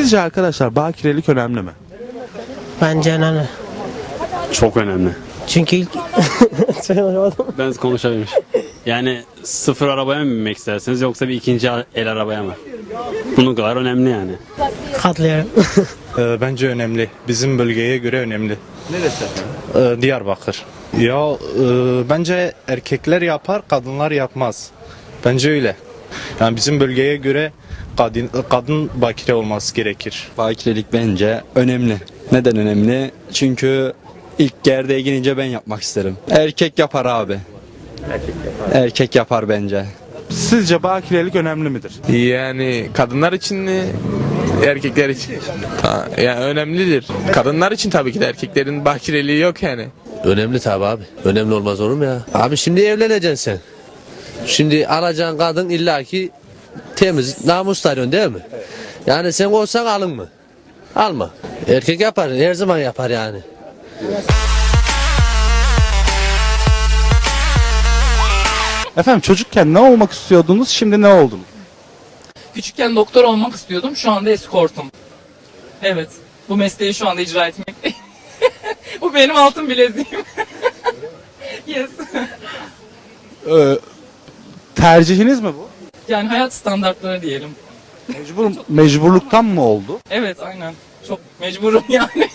Sizce arkadaşlar bakirelik önemli mi? Bence önemli. Çok önemli. Çünkü ilk... Ben konuşabilmiş. Yani sıfır arabaya mı binmek istersiniz yoksa bir ikinci el arabaya mı? Bunun kadar önemli yani. Katlıyorum. Ee, bence önemli. Bizim bölgeye göre önemli. Neresi? Ee, Diyarbakır. Ya e, bence erkekler yapar, kadınlar yapmaz. Bence öyle. Yani bizim bölgeye göre kadın, kadın bakire olması gerekir. Bakirelik bence önemli. Neden önemli? Çünkü ilk gerdeğe girince ben yapmak isterim. Erkek yapar abi. Erkek yapar. bence. Sizce bakirelik önemli midir? Yani kadınlar için mi? Erkekler için. Ha, yani önemlidir. Kadınlar için tabii ki de erkeklerin bakireliği yok yani. Önemli tabi abi. Önemli olmaz olur mu ya? Abi şimdi evleneceksin sen. Şimdi alacağın kadın illaki temiz, namuslu arıyorsun değil mi? Yani sen olsan alın mı? Alma. Erkek yapar, her zaman yapar yani. Efendim çocukken ne olmak istiyordunuz şimdi ne oldunuz? Küçükken doktor olmak istiyordum. Şu anda eskortum. Evet. Bu mesleği şu anda icra etmekteyim. Bu benim altın bileziğim. yes. Ee, tercihiniz mi bu? Yani hayat standartları diyelim. Mecbur, mecburluktan mı oldu? Evet aynen. Çok mecburum yani.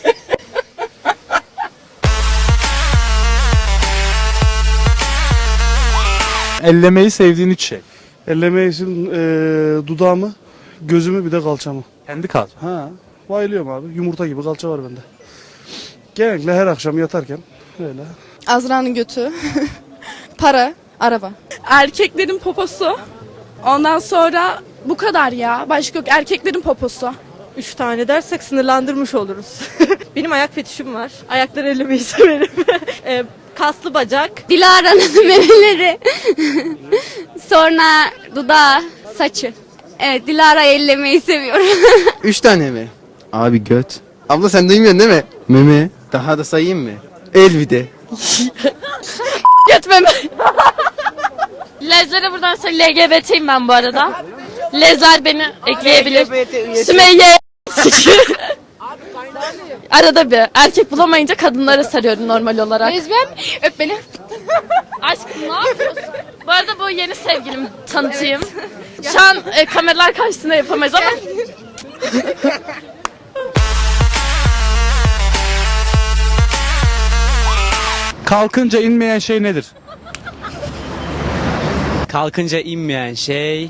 Ellemeyi sevdiğin üç şey. Elleme için eee, dudağımı, gözümü bir de kalçamı. Kendi kal. Ha, bayılıyorum abi. Yumurta gibi kalça var bende. Genellikle her akşam yatarken öyle. Azra'nın götü. Para, araba. Erkeklerin poposu. Ondan sonra bu kadar ya. Başka yok. Erkeklerin poposu. Üç tane dersek sınırlandırmış oluruz. Benim ayak fetişim var. Ayakları ellemeyi severim. Ee, kaslı bacak. Dilara'nın memeleri. Sonra dudağı, saçı. Evet, Dilara ellemeyi seviyorum. Üç tane mi? Abi göt. Abla sen duymuyorsun değil mi? Meme. Daha da sayayım mı? El bir de. Yetmeme. Lezlere buradan söyle LGBT'yim ben bu arada. Lezler beni ekleyebilir. Sümeyye. Arada bir erkek bulamayınca kadınlara sarıyorum normal olarak. Lezbiyen Öp beni. Aşkım ne yapıyorsun? Bu arada bu yeni sevgilim tanıtayım. Şu an e, kameralar karşısında yapamayız ama Kalkınca inmeyen şey nedir? Kalkınca inmeyen şey...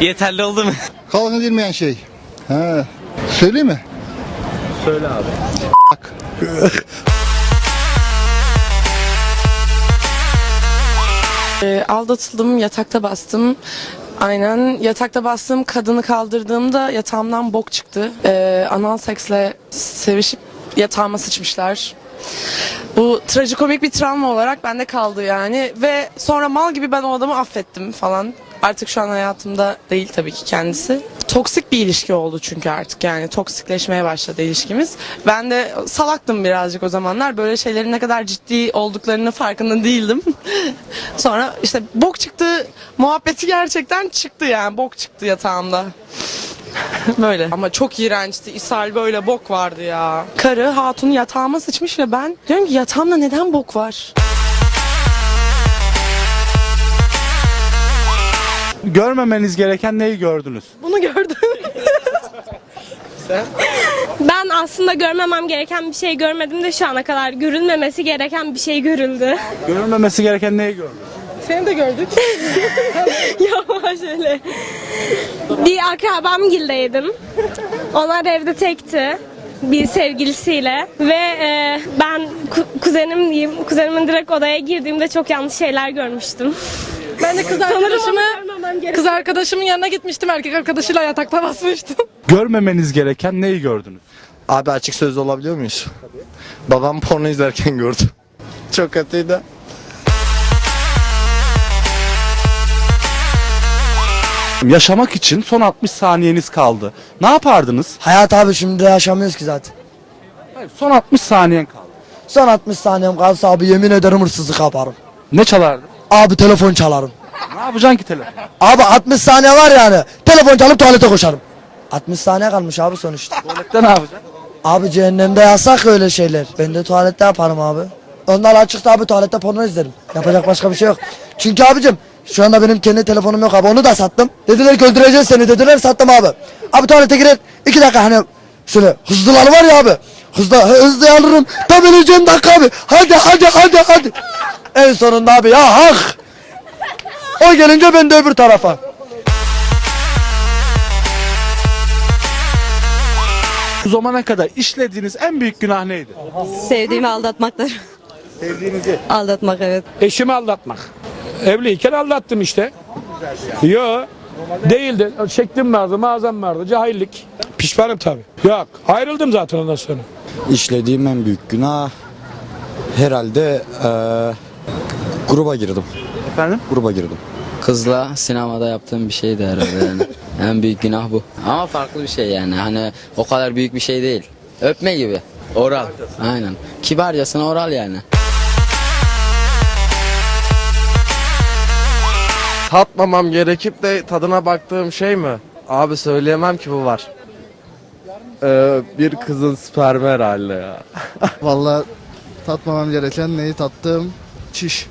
Yeterli oldu mu? Kalkın bilmeyen şey. Ha. Söyleyeyim mi? Ee, aldatıldım, yatakta bastım. Aynen yatakta bastım kadını kaldırdığımda yatağımdan bok çıktı. Ee, anal seksle sevişip yatağıma sıçmışlar. Bu trajikomik bir travma olarak bende kaldı yani ve sonra mal gibi ben o adamı affettim falan. Artık şu an hayatımda değil tabii ki kendisi. Toksik bir ilişki oldu çünkü artık yani toksikleşmeye başladı ilişkimiz. Ben de salaktım birazcık o zamanlar. Böyle şeylerin ne kadar ciddi olduklarını farkında değildim. Sonra işte bok çıktı muhabbeti gerçekten çıktı yani bok çıktı yatağımda. Böyle. Ama çok iğrençti. İshal böyle bok vardı ya. Karı hatun yatağıma sıçmış ve ben diyorum ki yatağımda neden bok var? Görmemeniz gereken neyi gördünüz? Bunu gördüm. ben aslında görmemem gereken bir şey görmedim de şu ana kadar görülmemesi gereken bir şey görüldü. Görülmemesi gereken neyi gördünüz? Seni de gördük. Yavaş öyle. Bir akrabam gildeydim. Onlar evde tekti bir sevgilisiyle ve e, ben ku- kuzenim diyeyim kuzenimin direkt odaya girdiğimde çok yanlış şeyler görmüştüm. Ben de kız arkadaşımı kız arkadaşımın yanına gitmiştim. Erkek arkadaşıyla yatakta basmıştım. Görmemeniz gereken neyi gördünüz? Abi açık sözlü olabiliyor muyuz? Babam porno izlerken gördü. Çok kötüydü. Yaşamak için son 60 saniyeniz kaldı. Ne yapardınız? Hayat abi şimdi yaşamıyoruz ki zaten. Hayır, son 60 saniyen kaldı. Son 60 saniyem kalsa abi yemin ederim hırsızlık yaparım. Ne çalardın? Abi telefon çalarım. Ne yapacaksın ki telefon? Abi 60 saniye var yani. Telefon çalıp tuvalete koşarım. 60 saniye kalmış abi sonuçta. Tuvalette ne yapacaksın? Abi cehennemde yasak öyle şeyler. Ben de tuvalette yaparım abi. Onlar açıksa abi tuvalette porno izlerim. Yapacak başka bir şey yok. Çünkü abicim şu anda benim kendi telefonum yok abi onu da sattım. Dediler ki öldüreceğiz seni dediler sattım abi. Abi tuvalete girer iki dakika hani şöyle hızlılar var ya abi. Hızlı hızlı alırım. Tam öleceğim dakika abi. Hadi hadi hadi hadi. En sonunda abi ya hak. O gelince ben de öbür tarafa. Bu zamana kadar işlediğiniz en büyük günah neydi? Sevdiğimi aldatmaktır. Sevdiğinizi. Aldatmak evet. Eşimi aldatmak. Evliyken aldattım işte. Yo. Değildi. Çektim vardı, mağazam vardı. Cahillik. Pişmanım tabii. Yok. Ayrıldım zaten ondan sonra. İşlediğim en büyük günah herhalde eee, gruba girdim. Efendim? Gruba girdim. Kızla sinemada yaptığım bir şeydi herhalde yani. en büyük günah bu. Ama farklı bir şey yani. Hani o kadar büyük bir şey değil. Öpme gibi. Oral. Aynen. Kibarcasına oral yani. Tatmamam gerekip de tadına baktığım şey mi? Abi söyleyemem ki bu var. Ee, bir kızın spermi herhalde ya. Vallahi tatmamam gereken neyi tattım? Çiş.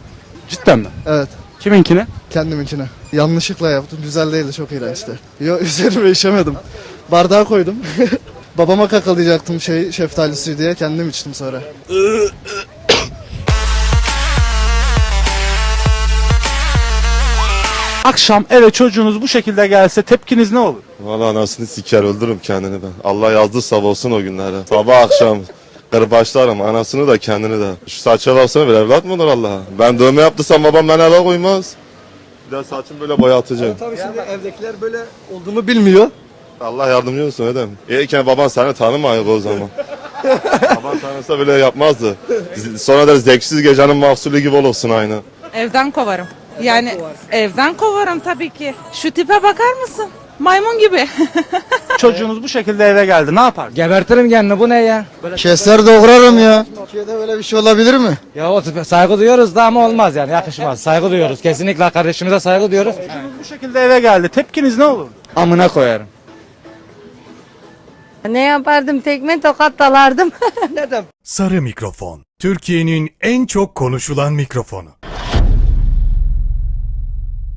Cidden mi? Evet. Kiminkine? Kendiminkine. Yanlışlıkla yaptım. Güzel değildi. Çok iğrençti. Yo üzerime işemedim. Bardağa koydum. Babama kakalayacaktım şey şeftali suyu diye kendim içtim sonra. Akşam eve çocuğunuz bu şekilde gelse tepkiniz ne olur? Valla anasını siker öldürürüm kendini ben. Allah yazdı sabah olsun o günlere. Sabah akşam kırbaçlarım anasını da kendini de. Şu saça baksana bir evlat mı olur Allah'a? Ben dövme yaptırsam babam beni eve koymaz. Bir de saçımı böyle boyatacağım. Tabii şimdi evdekiler böyle olduğumu bilmiyor. Allah yardımcı olsun Edem. İyiyken baban seni tanımıyor o zaman. baban tanısa bile yapmazdı. Sonra da zevksiz gecenin mahsulü gibi olursun aynı. Evden kovarım. Yani evden kovarım tabii ki. Şu tipe bakar mısın? Maymun gibi. Çocuğunuz bu şekilde eve geldi ne yapar? Gebertirim kendini bu ne ya? Keser doğrarım ya. Türkiye'de böyle bir şey olabilir mi? Ya o tipe saygı duyuyoruz da ama olmaz yani yakışmaz. Saygı duyuyoruz. Kesinlikle kardeşimize saygı duyuyoruz. Bu şekilde eve geldi tepkiniz ne olur? Amına koyarım. Ne yapardım? Tekme tokat dalardım. Sarı mikrofon. Türkiye'nin en çok konuşulan mikrofonu.